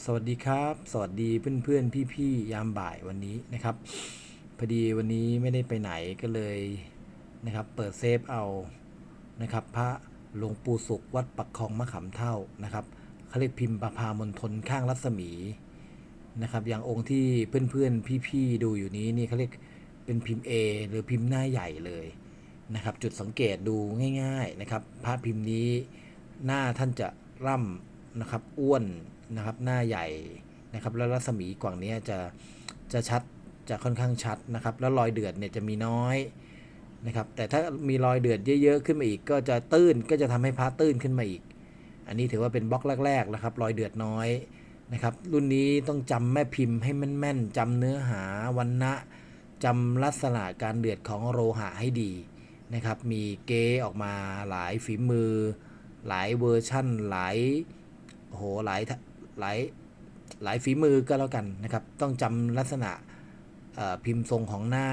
สวัสดีครับ สวัสดีเพื่อนๆพี่ๆยามบ่ายวันนี้นะครับ พอดีวันนี้ไม่ได้ไปไหนก็เลยนะครับ เปิดเซฟเอานะครับ พระหลวงปู่สุขวัดปักคลองมะขามเท่านะครับเขาเรียกพิมพ์ประพามณฑลข้างรัศมีนะครับ อย่างองค์ที่เพื่อนๆพี่ๆดูอยู่นี้นี่เขาเรียกเป็นพิมพ์ A หรือพิมพ์หน้าใหญ่เลยนะครับ จุดสังเกตดูง่าย ๆนะครับ พระพิมพ์นี้หน้าท่านจะร่ำ นะครับอ้วนนะครับหน้าใหญ่นะครับแล้วรัศมีกว่างนี้จะจะชัดจะค่อนข้างชัดนะครับ แล้วรอยเดือดเนี่ยจะมีน้อยนะครับแต่ถ้ามีรอยเดือดเยอะๆขึ้นมาอีก ก็จะตื้นก็จะทำให้พระตื้นขึ้นมาอีก อันนี้ถือว่าเป็นบล็อกแรกๆนะครับรอยเดือดน้อยนะครับรุ่นนี้ต้องจำแม่พิมพ์ให้แม่นๆจำเนื้อหาวันนะจำลักษณะการเดือดของโลหะให้ดีนะครับมีเกออกมาหลายฝีมือ หลายเวอร์ชั่นหลาย โหหลายหลายหลายฝีมือก็แล้วกันนะครับ ต้องจำลักษณะพิมพ์ทรงของหน้า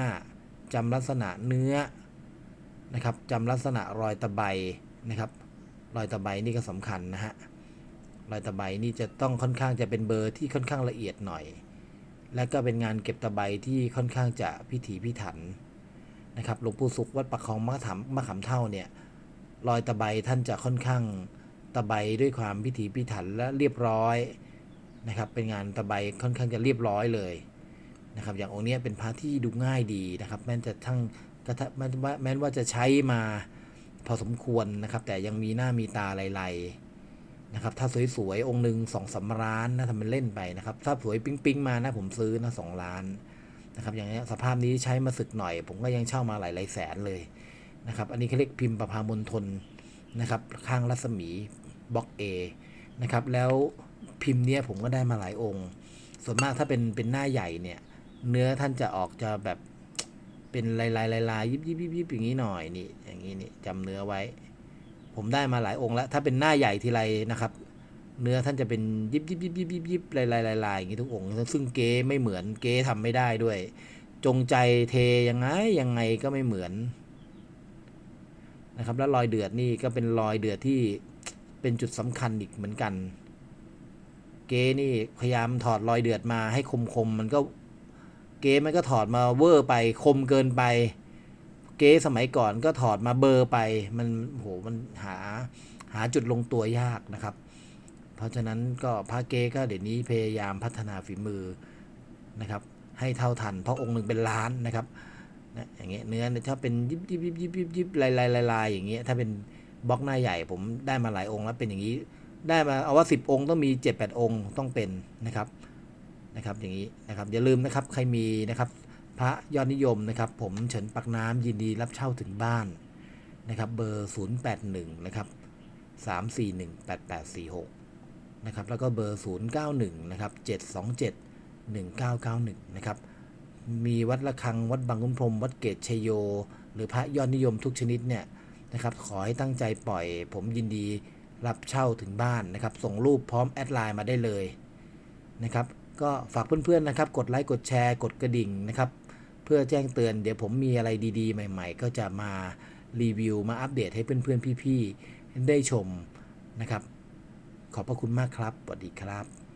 จำลักษณะเนื้อนะครับจำลักษณะรอยตะไบนะครับ รอยตะไบนี่ก็สำคัญนะฮะรอยตะไบนี่จะต้องค่อนข้างจะเป็นเบอร์ที่ค่อนข้างละเอียดหน่อย และก็เป็นงานเก็บตะไบที่ค่อนข้างจะพิถีพิถันนะครับหลวงปู่สุขวัดปักคลองมะขามมะขามเท่าเนี่ยรอยตะไบท่านจะค่อนข้าง ตะไบด้วยความพิถีพิถันและเรียบร้อยนะครับ เป็นงานตะไบค่อนข้างจะเรียบร้อยเลยนะครับ อย่างองค์นี้เป็นพระที่ดูง่ายดีนะครับ แม้จะทั้งกระทะแม้ว่าแม้ว่าจะใช้มาพอสมควรนะครับ แต่ยังมีหน้ามีตาลายๆนะครับ ถ้าสวยๆองค์หนึ่งสองสามล้านนะทำเป็นเล่นไปนะครับ ถ้าสวยปิ๊งๆมานะผมซื้อนะสองล้านนะครับ อย่างเงี้สภาพนี้ใช้มาสึกหน่อย ผมก็ยังเช่ามาหลายๆแสนเลยนะครับ อันนี้เขาเรียกพิมพ์ประพามณฑล นะครับข้างรัศมีบล็อก A นะครับแล้วพิมพ์เนี้ยผมก็ได้มาหลายองค์ ส่วนมากถ้าเป็นเป็นหน้าใหญ่เนี่ย เนื้อท่านจะออกจะแบบเป็นลายลายลายลายยิบยิบยิบยิบอย่างนี้หน่อยนี่อย่างนี้นี่จำเนื้อไว้ ผมได้มาหลายองค์แล้ว ถ้าเป็นหน้าใหญ่ทีไรนะครับ เนื้อท่านจะเป็นยิบยิบยิบยิบยิบยิบลายลายลายลายอย่างนี้ทุกองค์ซึ่งเก๊ไม่เหมือนเก๊ทำไม่ได้ด้วย จงใจเทยังไงยังไงก็ไม่เหมือน นะครับ แล้วรอยเดือดนี่ก็เป็นรอยเดือดที่เป็นจุดสำคัญอีกเหมือนกัน เก๊นี่พยายามถอดรอยเดือดมาให้คมคมมันก็เก๊มันก็ถอดมาเวอร์ไปคมเกินไป เก๊สมัยก่อนก็ถอดมาเบอร์ไปมันโหมันหาหาจุดลงตัวยากนะครับ เพราะฉะนั้นก็พระเก๊ก็เดี๋ยวนี้พยายามพัฒนาฝีมือนะครับ ให้เท่าทันเพราะองค์หนึ่งเป็นล้านนะครับ นะอย่างเงี้ยเนื้อเนี่ยถ้าเป็นยิบยิบยิบยิบยิบยิบลายลายลายลายอย่างเงี้ยถ้าเป็นบล็อกหน้าใหญ่ผมได้มาหลายองค์แล้วเป็นอย่างนี้ ได้มาเอาว่าสิบองค์ต้องมีเจ็ดแปดองค์ต้องเป็นนะครับนะครับอย่างนี้นะครับอย่าลืมนะครับใครมีนะครับพระยอดนิยมนะครับผมเฉินปักน้ำยินดีรับเช่าถึงบ้านนะครับเบอร์ 081นะครับ341 8846นะครับแล้วก็เบอร์ 091นะครับ727 1991นะครับ มีวัดระฆัง วัดบางขุนพรม วัดเกตชัยโย หรือพระยอดนิยมทุกชนิดเนี่ยนะครับ ขอให้ตั้งใจปล่อย ผมยินดีรับเช่าถึงบ้านนะครับ ส่งรูปพร้อมแอดไลน์มาได้เลยนะครับ ก็ฝากเพื่อนๆนะครับ กดไลค์ กดแชร์ กดกระดิ่งนะครับ เพื่อแจ้งเตือน เดี๋ยวผมมีอะไรดีๆ ใหม่ ๆ ก็จะมารีวิว มาอัปเดตให้เพื่อนๆ พี่ๆ ได้ชมนะครับ ขอบพระคุณมากครับ สวัสดีครับ